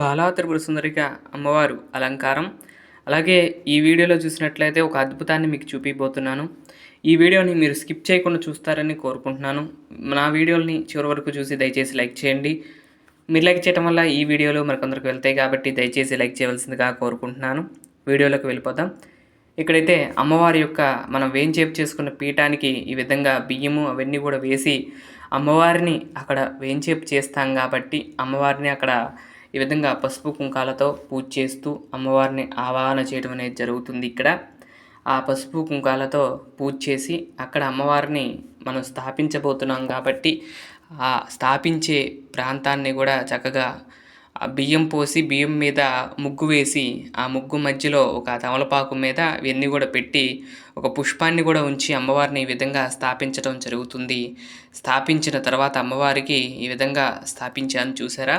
బాలా త్రిపుర సుందరిగా అమ్మవారు అలంకారం. అలాగే ఈ వీడియోలో చూసినట్లయితే ఒక అద్భుతాన్ని మీకు చూపిపోతున్నాను ఈ వీడియోని మీరు స్కిప్ చేయకుండా చూస్తారని కోరుకుంటున్నాను. నా వీడియోని చివరి వరకు చూసి దయచేసి లైక్ చేయండి. మీరు లైక్ చేయడం వల్ల ఈ వీడియోలు మరికొందరికి వెళ్తాయి కాబట్టి దయచేసి లైక్ చేయవలసిందిగా కోరుకుంటున్నాను. వీడియోలోకి వెళ్ళిపోదాం. ఇక్కడైతే అమ్మవారి యొక్క మనం వేంచేపు చేసుకున్న పీఠానికి ఈ విధంగా బియ్యము అవన్నీ కూడా వేసి అమ్మవారిని అక్కడ వేంచేపు చేస్తాం కాబట్టి అమ్మవారిని అక్కడ ఈ విధంగా పసుపు కుంకాలతో పూజ చేస్తూ అమ్మవారిని ఆవాహన చేయడం అనేది జరుగుతుంది ఇక్కడ. ఆ పసుపు కుంకాలతో పూజ చేసి అక్కడ అమ్మవారిని మనం స్థాపించబోతున్నాం కాబట్టి ఆ స్థాపించే ప్రాంతాన్ని కూడా చక్కగా బియ్యం పోసి బియ్యం మీద ముగ్గు వేసి ఆ ముగ్గు మధ్యలో ఒక తమలపాకు మీద ఇవన్నీ కూడా పెట్టి ఒక పుష్పాన్ని కూడా ఉంచి అమ్మవారిని ఈ విధంగా స్థాపించడం జరుగుతుంది. స్థాపించిన తర్వాత అమ్మవారికి ఈ విధంగా స్థాపించాను చూసారా?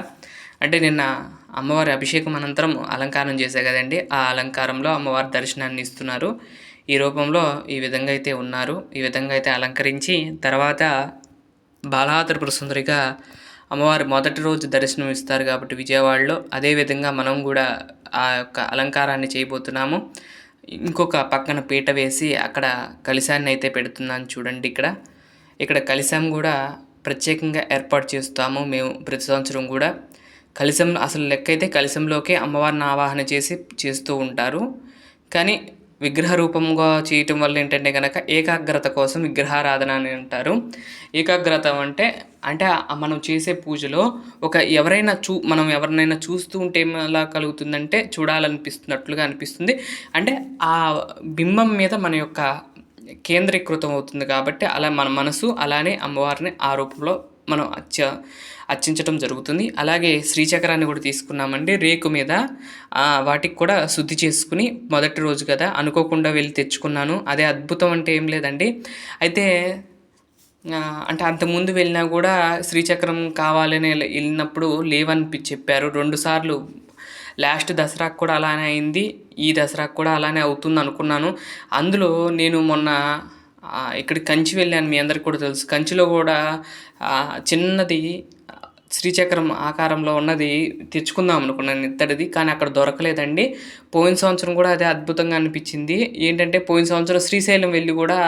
అంటే నిన్న అమ్మవారి అభిషేకం అనంతరం అలంకారం చేశా కదండి. ఆ అలంకారంలో అమ్మవారి దర్శనాన్ని ఇస్తున్నారు. ఈ రూపంలో ఈ విధంగా అయితే ఉన్నారు. ఈ విధంగా అయితే అలంకరించి తర్వాత బాలాత్రిపుర సుందరిగా అమ్మవారి మొదటి రోజు దర్శనం ఇస్తారు కాబట్టి విజయవాడలో. అదేవిధంగా మనం కూడా ఆ యొక్క అలంకారాన్ని చేయబోతున్నాము. ఇంకొక పక్కన పీట వేసి అక్కడ కలిశాన్ని అయితే పెడుతున్నాను చూడండి ఇక్కడ. ఇక్కడ కలిశాం కూడా ప్రత్యేకంగా ఏర్పాటు చేస్తాము మేము ప్రతి సంవత్సరం కూడా. కలిశం అసలు లెక్క అయితే కలిసంలోకే అమ్మవారిని ఆవాహన చేసి చేస్తూ ఉంటారు. కానీ విగ్రహ రూపంగా చేయటం వల్ల ఏంటంటే కనుక ఏకాగ్రత కోసం విగ్రహారాధన అని అంటారు. ఏకాగ్రత అంటే అంటే మనం చేసే పూజలో ఒక ఎవరైనా చూ మనం ఎవరినైనా చూస్తూ ఉంటే ఎలా కలుగుతుందంటే చూడాలనిపిస్తున్నట్లుగా అనిపిస్తుంది. అంటే ఆ బింబం మీద మన యొక్క కేంద్రీకృతం అవుతుంది కాబట్టి అలా మన మనసు అలానే అమ్మవారిని ఆ రూపంలో మనం అచ్చ అర్చించడం జరుగుతుంది. అలాగే శ్రీచక్రాన్ని కూడా తీసుకున్నామండి. రేకు మీద వాటికి కూడా శుద్ధి చేసుకుని మొదటి రోజు కదా అనుకోకుండా వెళ్ళి తెచ్చుకున్నాను. అదే అద్భుతం అంటే ఏం లేదండి. అయితే అంటే అంతకుముందు వెళ్ళినా కూడా శ్రీచక్రం కావాలని వెళ్ళినప్పుడు లేవని చెప్పారు. రెండుసార్లు లాస్ట్ దసరాకు కూడా అలానే అయింది. ఈ దసరాకు కూడా అలానే అవుతుంది అనుకున్నాను. అందులో నేను మొన్న ఇక్కడ కంచి వెళ్ళాను. మీ అందరికి కూడా తెలుసు. కంచిలో కూడా చిన్నది శ్రీచక్రం ఆకారంలో ఉన్నది తెచ్చుకుందాం అనుకున్నాను ఇత్తడిది కానీ అక్కడ దొరకలేదండి. పోయిన సంవత్సరం కూడా అదే అద్భుతంగా అనిపించింది. ఏంటంటే పోయిన సంవత్సరం శ్రీశైలం వెళ్ళి కూడా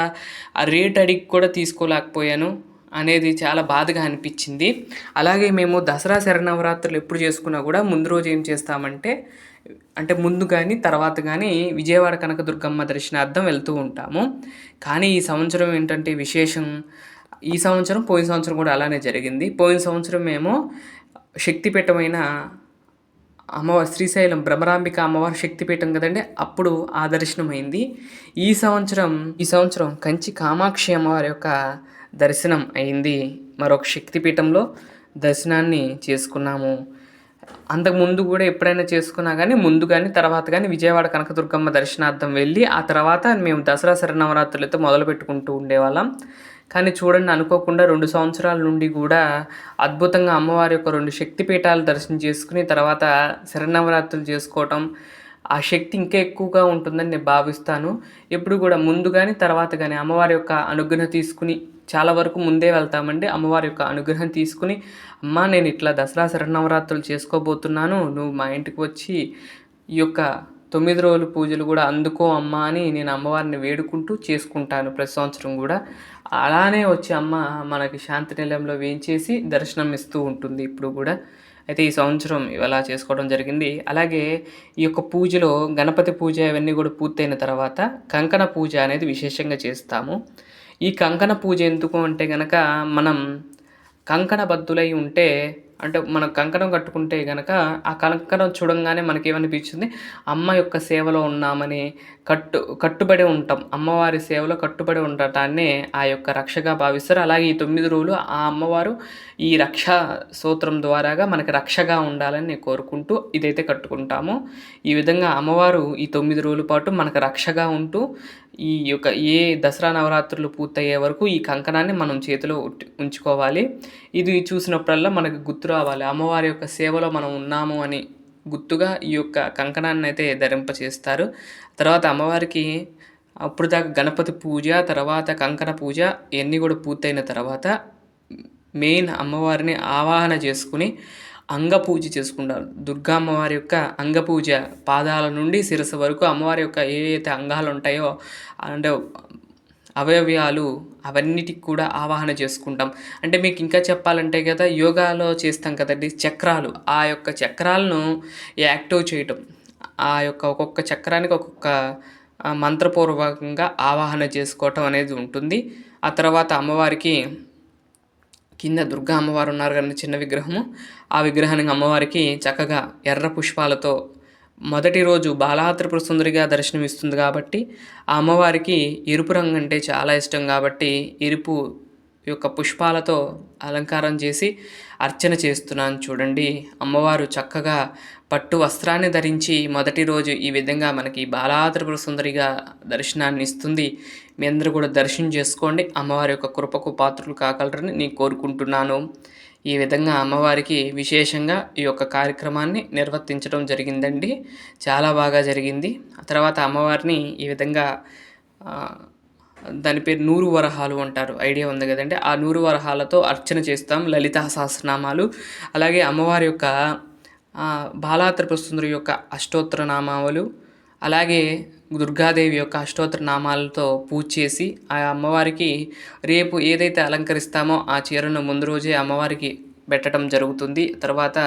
ఆ రేట్ అడిగి కూడా తీసుకోలేకపోయాను అనేది చాలా బాధగా అనిపించింది. అలాగే మేము దసరా శరణవరాత్రులు ఎప్పుడు చేసుకున్నా కూడా ముందు రోజు ఏం చేస్తామంటే అంటే ముందు కానీ తర్వాత కానీ విజయవాడ కనకదుర్గమ్మ దర్శనార్థం వెళ్తూ ఉంటాము. కానీ ఈ సంవత్సరం ఏంటంటే విశేషం ఈ సంవత్సరం పోయిన సంవత్సరం కూడా అలానే జరిగింది. పోయిన సంవత్సరం మేము శక్తిపీఠమైన అమ్మవారి శ్రీశైలం భ్రమరాంబిక అమ్మవారి శక్తిపీఠం కదండి అప్పుడు ఆ దర్శనం అయింది ఈ సంవత్సరం ఈ సంవత్సరం కంచి కామాక్షి అమ్మవారి యొక్క దర్శనం అయింది. మరొక శక్తిపీఠంలో దర్శనాన్ని చేసుకున్నాము. అంతకు ముందు కూడా ఎప్పుడైనా చేసుకున్నా కానీ ముందు కానీ తర్వాత కానీ విజయవాడ కనకదుర్గమ్మ దర్శనార్థం వెళ్ళి ఆ తర్వాత మేము దసరా శరణవరాత్రులతో మొదలు పెట్టుకుంటూ ఉండేవాళ్ళం. కానీ చూడండి అనుకోకుండా రెండు సంవత్సరాల నుండి కూడా అద్భుతంగా అమ్మవారి యొక్క రెండు శక్తిపీఠాలు దర్శనం చేసుకుని తర్వాత శరణవరాత్రులు చేసుకోవటం ఆ శక్తి ఇంకా ఎక్కువగా ఉంటుందని నేను భావిస్తాను. ఎప్పుడు కూడా ముందు కానీ తర్వాత కానీ అమ్మవారి యొక్క అనుగ్రహం తీసుకుని చాలా వరకు ముందే వెళ్తామండి. అమ్మవారి యొక్క అనుగ్రహం తీసుకుని అమ్మ నేను ఇట్లా దసరా శరణవరాత్రులు చేసుకోబోతున్నాను. నువ్వు మా ఇంటికి వచ్చి ఈ యొక్క తొమ్మిది రోజుల పూజలు కూడా అందుకో అమ్మ అని నేను అమ్మవారిని వేడుకుంటూ చేసుకుంటాను ప్రతి సంవత్సరం కూడా. అలానే వచ్చి అమ్మ మనకి శాంతి నిలయంలో వేయించేసి దర్శనం ఇస్తూ ఉంటుంది ఇప్పుడు కూడా. అయితే ఈ సంవత్సరం ఇలా చేసుకోవడం జరిగింది. అలాగే ఈ యొక్క పూజలో గణపతి పూజ ఇవన్నీ కూడా పూర్తయిన తర్వాత కంకణ పూజ అనేది విశేషంగా చేస్తాము. ఈ కంకణ పూజ ఎందుకు అంటే కనుక మనం కంకణ బద్దులై ఉంటే అంటే మనం కంకణం కట్టుకుంటే కనుక ఆ కంకణం చూడంగానే మనకేమనిపించింది? అమ్మ యొక్క సేవలో ఉన్నామని కట్టు కట్టుబడి ఉంటాం. అమ్మవారి సేవలో కట్టుబడి ఉండటాన్ని ఆ యొక్క రక్షగా భావిస్తారు. అలాగే ఈ తొమ్మిది రోజులు ఆ అమ్మవారు ఈ రక్ష సూత్రం ద్వారాగా మనకి రక్షగా ఉండాలని నేను కోరుకుంటూ ఇదైతే కట్టుకుంటాము. ఈ విధంగా అమ్మవారు ఈ తొమ్మిది రోజుల పాటు మనకు రక్షగా ఉంటూ ఈ యొక్క ఏ దసరా నవరాత్రులు పూర్తయ్యే వరకు ఈ కంకణాన్ని మనం చేతిలో ఉంచుకోవాలి. ఇది చూసినప్పుడల్లా మనకు గుర్తు రావాలి. అమ్మవారి యొక్క సేవలో మనం ఉన్నాము అని గుర్తుగా ఈ యొక్క కంకణాన్ని అయితే ధరింప చేస్తారు తర్వాత అమ్మవారికి అప్పుడు దాకా గణపతి పూజ తర్వాత కంకణ పూజ ఇవన్నీ కూడా పూర్తయిన తర్వాత మెయిన్ అమ్మవారిని ఆవాహన చేసుకుని అంగపూజ చేసుకుంటారు. దుర్గా అమ్మవారి యొక్క అంగపూజ పాదాల నుండి శిరస్సు వరకు అమ్మవారి యొక్క ఏవైతే అంగాలు ఉంటాయో అంటే అవయవాలు అవన్నిటికి కూడా ఆవాహన చేసుకుంటాం. అంటే మీకు ఇంకా చెప్పాలంటే కదా యోగాలో చేస్తాం కదండి చక్రాలు. ఆ యొక్క చక్రాలను యాక్టివ్ చేయటం. ఆ యొక్క ఒక్కొక్క చక్రానికి ఒక్కొక్క మంత్రపూర్వకంగా ఆవాహన చేసుకోవటం అనేది ఉంటుంది. ఆ తర్వాత అమ్మవారికి కింద దుర్గా అమ్మవారు ఉన్నారు కానీ చిన్న విగ్రహము. ఆ విగ్రహానికి అమ్మవారికి చక్కగా ఎర్ర పుష్పాలతో మొదటి రోజు బాలాత్రిపుర సుందరిగా దర్శనమిస్తుంది కాబట్టి ఆ అమ్మవారికి ఎరుపు రంగు అంటే చాలా ఇష్టం కాబట్టి ఎరుపు యొక్క పుష్పాలతో అలంకారం చేసి అర్చన చేస్తున్నాను చూడండి. అమ్మవారు చక్కగా పట్టు వస్త్రాన్ని ధరించి మొదటి రోజు ఈ విధంగా మనకి బాలాత్రిపుర సుందరిగా దర్శనాన్ని ఇస్తుంది. మీ అందరూ కూడా దర్శనం చేసుకోండి. అమ్మవారి యొక్క కృపకు పాత్రలు కాగలరని నేను కోరుకుంటున్నాను. ఈ విధంగా అమ్మవారికి విశేషంగా ఈ యొక్క కార్యక్రమాన్ని నిర్వర్తించడం జరిగిందండి. చాలా బాగా జరిగింది. ఆ తర్వాత అమ్మవారిని ఈ విధంగా దాని పేరు నూరు వరహాలు అంటారు. ఐడియా ఉంది కదండి. ఆ నూరు వరహాలతో అర్చన చేస్తాం లలిత సహస్రనామాలు. అలాగే అమ్మవారి యొక్క బాలాత్రిపుర సుందరి యొక్క అష్టోత్తర నామాలు అలాగే దుర్గాదేవి యొక్క అష్టోత్తర నామాలతో పూజ చేసి ఆ అమ్మవారికి రేపు ఏదైతే అలంకరిస్తామో ఆ చీరను ముందు రోజే అమ్మవారికి పెట్టడం జరుగుతుంది. తర్వాత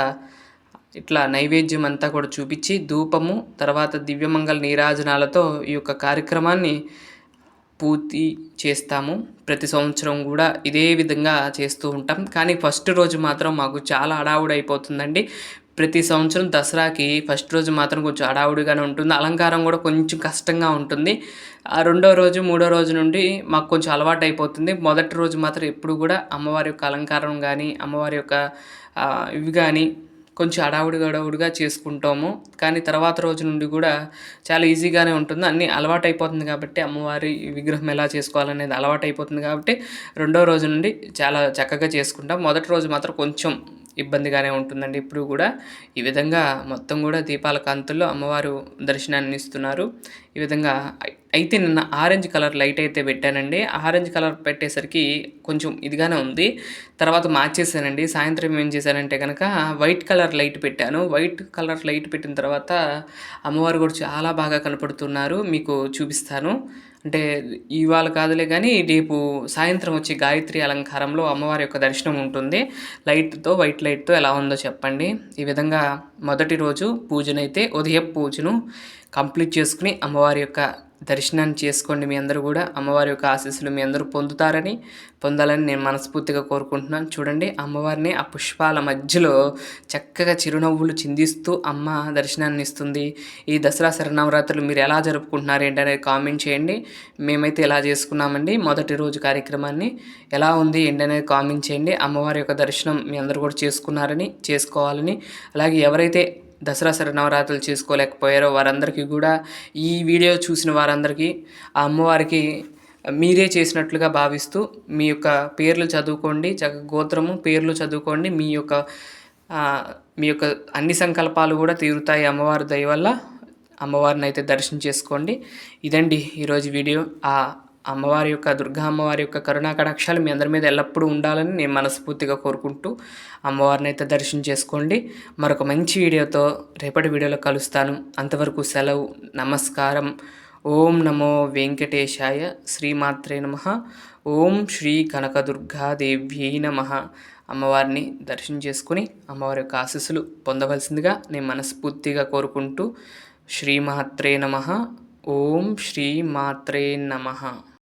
ఇట్లా నైవేద్యం అంతా కూడా చూపించి ధూపము తర్వాత దివ్యమంగళ నీరాజనాలతో ఈ యొక్క కార్యక్రమాన్ని పూర్తి చేస్తాము. ప్రతి సంవత్సరం కూడా ఇదే విధంగా చేస్తూ ఉంటాం. కానీ ఫస్ట్ రోజు మాత్రం మాకు చాలా హడావుడి అయిపోతుందండి. ప్రతి సంవత్సరం దసరాకి ఫస్ట్ రోజు మాత్రం కొంచెం హడావుడిగానే ఉంటుంది. అలంకారం కూడా కొంచెం కష్టంగా ఉంటుంది. ఆ రెండో రోజు మూడో రోజు నుండి మాకు కొంచెం అలవాటు అయిపోతుంది. మొదటి రోజు మాత్రం ఎప్పుడు కూడా అమ్మవారి యొక్క అలంకారం కానీ అమ్మవారి యొక్క ఇవి కానీ కొంచెం అడావుడి గడవుడిగా చేసుకుంటాము. కానీ తర్వాత రోజు నుండి కూడా చాలా ఈజీగానే ఉంటుంది. అన్నీ అలవాటు అయిపోతుంది కాబట్టి అమ్మవారి విగ్రహం ఎలా చేసుకోవాలనేది అలవాటు అయిపోతుంది కాబట్టి రెండో రోజు నుండి చాలా చక్కగా చేసుకుంటాం. మొదటి రోజు మాత్రం కొంచెం ఇబ్బందిగానే ఉంటుందండి ఇప్పుడు కూడా. ఈ విధంగా మొత్తం కూడా దీపాల కాంతుల్లో అమ్మవారు దర్శనాన్ని ఇస్తున్నారు ఈ విధంగా అయితే నిన్న ఆరెంజ్ కలర్ లైట్ అయితే పెట్టానండి. ఆరెంజ్ కలర్ పెట్టేసరికి కొంచెం ఇదిగానే ఉంది. తర్వాత మార్చేసానండి సాయంత్రం ఏం చేశానంటే కనుక వైట్ కలర్ లైట్ పెట్టాను. వైట్ కలర్ లైట్ పెట్టిన తర్వాత అమ్మవారు కూడా చాలా బాగా కనపడుతున్నారు. మీకు చూపిస్తాను. అంటే ఇవాళ కాదులే కానీ రేపు సాయంత్రం వచ్చి గాయత్రి అలంకారంలో అమ్మవారి యొక్క దర్శనం ఉంటుంది. లైట్తో వైట్ లైట్తో ఎలా ఉందో చెప్పండి. ఈ విధంగా మొదటి రోజు పూజనైతే ఉదయం పూజను కంప్లీట్ చేసుకుని అమ్మవారి యొక్క దర్శనాన్ని చేసుకోండి మీ అందరూ కూడా. అమ్మవారి యొక్క ఆశీస్సులు మీ అందరూ పొందుతారని పొందాలని నేను మనస్ఫూర్తిగా కోరుకుంటున్నాను. చూడండి అమ్మవారిని ఆ పుష్పాల మధ్యలో చక్కగా చిరునవ్వులు చిందిస్తూ అమ్మ దర్శనాన్ని ఇస్తుంది. ఈ దసరా శరణవరాత్రులు మీరు ఎలా జరుపుకుంటున్నారు ఏంటనేది కామెంట్ చేయండి. మేమైతే ఎలా చేసుకున్నామండి మొదటి రోజు కార్యక్రమాన్ని ఎలా ఉంది ఏంటనేది కామెంట్ చేయండి. అమ్మవారి యొక్క దర్శనం మీ అందరూ కూడా చేసుకున్నారని చేసుకోవాలని. అలాగే ఎవరైతే దసరా నవరాత్రులు చేసుకోలేకపోయారో వారందరికీ కూడా ఈ వీడియో చూసిన వారందరికీ ఆ అమ్మవారికి మీరే చేసినట్లుగా భావిస్తూ మీ యొక్క పేర్లు చదువుకోండి చక్క గోత్రము పేర్లు చదువుకోండి. మీ యొక్క మీ యొక్క అన్ని సంకల్పాలు కూడా తీరుతాయి అమ్మవారి దయ వల్ల. అమ్మవారిని అయితే దర్శనం చేసుకోండి. ఇదండి ఈరోజు వీడియో. ఆ అమ్మవారి యొక్క దుర్గా అమ్మవారి యొక్క కరుణా కటాక్షాలు మీ అందరి మీద ఎల్లప్పుడూ ఉండాలని నేను మనస్ఫూర్తిగా కోరుకుంటూ అమ్మవారిని అయితే దర్శనం చేసుకోండి. మరొక మంచి వీడియోతో రేపటి వీడియోలో కలుస్తాను. అంతవరకు సెలవు నమస్కారం. ఓం నమో వెంకటేశాయ శ్రీమాత్రే నమ. ఓం శ్రీ కనకదుర్గాదేవ్యై నమ. అమ్మవారిని దర్శనం చేసుకుని అమ్మవారి యొక్క ఆశీస్సులు పొందవలసిందిగా నేను మనస్ఫూర్తిగా కోరుకుంటూ శ్రీమాత్రే నమ. ఓం శ్రీ మాత్రే నమ.